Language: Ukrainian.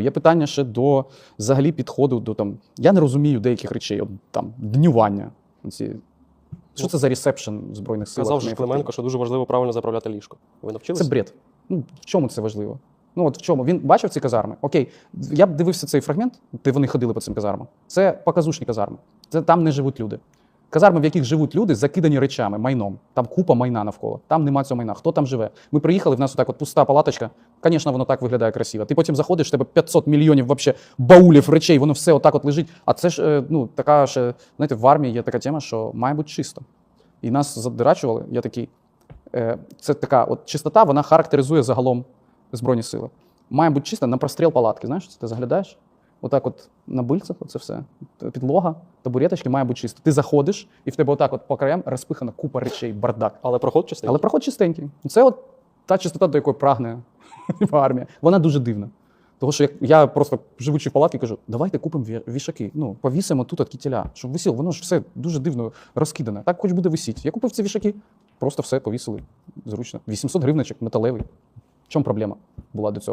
Є питання ще до взагалі підходу до там. Я не розумію деяких речей, от там днювання. Ці, що це за ресепшн в Збройних силах? Казав же? Клименко, що дуже важливо правильно заправляти ліжко. Ви навчилися? Це бред. Ну, в чому це важливо? Ну от в чому? Він бачив ці казарми. Окей, я б дивився цей фрагмент, де вони ходили по цим казармам. Це показушні казарми. Це там не живуть люди. Казарми, в яких живуть люди, закидані речами, майном. Там купа майна навколо. Там нема цього майна. Хто там живе? Ми приїхали, в нас отак от пуста палаточка. Звісно, воно так виглядає красиво. Ти потім заходиш, в тебе 500 мільйонів вообще баулів речей, воно все отак от лежить. А це ж е, ну така ж, знаєте, в армії є така тема, що має бути чисто. І нас задирачували. Я такий. Е, Це така от чистота, вона характеризує загалом Збройні сили. Має бути чисто на простріл палатки. Знаєш, ти заглядаєш? Отак, от на бильцях, оце все. Підлога, табуреточки має бути чисто. Ти заходиш, і в тебе отак от по краям розпихана купа речей, бардак. Але проход чистий. Але проход чистенький. Це от та чистота, до якої прагне армія. Вона дуже дивна. Тому що я просто живучи в палатці, кажу, давайте купимо вішаки. Ну, повісимо тут от кітіля, щоб висіло. Воно ж все дуже дивно розкидане. Так хоч буде висіти. Я купив ці вішаки, просто все повісили зручно. 800 гривничок металевий. В чому проблема була до цього?